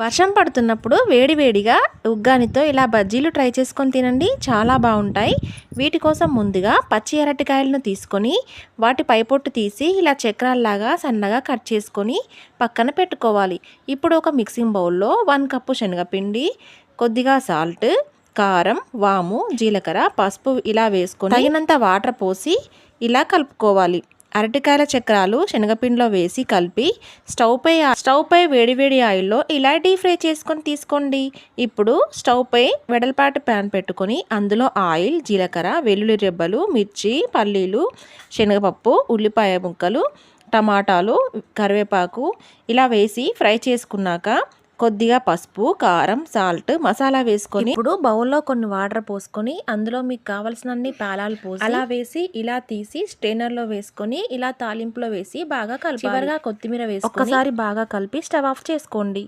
వర్షం పడుతున్నప్పుడు వేడివేడిగా ఉగ్గానితో ఇలా బజ్జీలు ట్రై చేసుకొని తినండి. చాలా బాగుంటాయి. వీటి కోసం ముందుగా పచ్చి అరటికాయలను తీసుకొని వాటి పైపొట్టు తీసి ఇలా చక్రాల్లాగా సన్నగా కట్ చేసుకొని పక్కన పెట్టుకోవాలి. ఇప్పుడు ఒక మిక్సింగ్ బౌల్లో వన్ కప్పు శనగపిండి కొద్దిగా సాల్ట్ కారం వాము జీలకర్ర పసుపు ఇలా వేసుకొని తగినంత వాటర్ పోసి ఇలా కలుపుకోవాలి. అరటికాయల చక్రాలు శనగపిండిలో వేసి కలిపి స్టవ్ పై స్టవ్ పై వేడివేడి ఆయిల్లో ఇలా డీప్ ఫ్రై చేసుకొని తీసుకోండి. ఇప్పుడు స్టవ్ పై వెడల్పాటి ప్యాన్ పెట్టుకొని అందులో ఆయిల్ జీలకర్ర వెల్లుల్లి రెబ్బలు మిర్చి పల్లీలు శనగపప్పు ఉల్లిపాయ ముక్కలు టమాటాలు కరివేపాకు ఇలా వేసి ఫ్రై చేసుకున్నాక కొద్దిగా పసుపు కారం సాల్ట్ మసాలా వేసుకొని ఇప్పుడు బౌల్లో కొన్ని వాటర్ పోసుకొని అందులో మీకు కావలసినన్ని పేలాలు పోసి అలా వేసి ఇలా తీసి స్టెయినర్లో వేసుకొని ఇలా తాలింపులో వేసి బాగా కలిపి చివరిగా కొత్తిమీర వేసి ఒక్కసారి బాగా కలిపి స్టవ్ ఆఫ్ చేసుకోండి.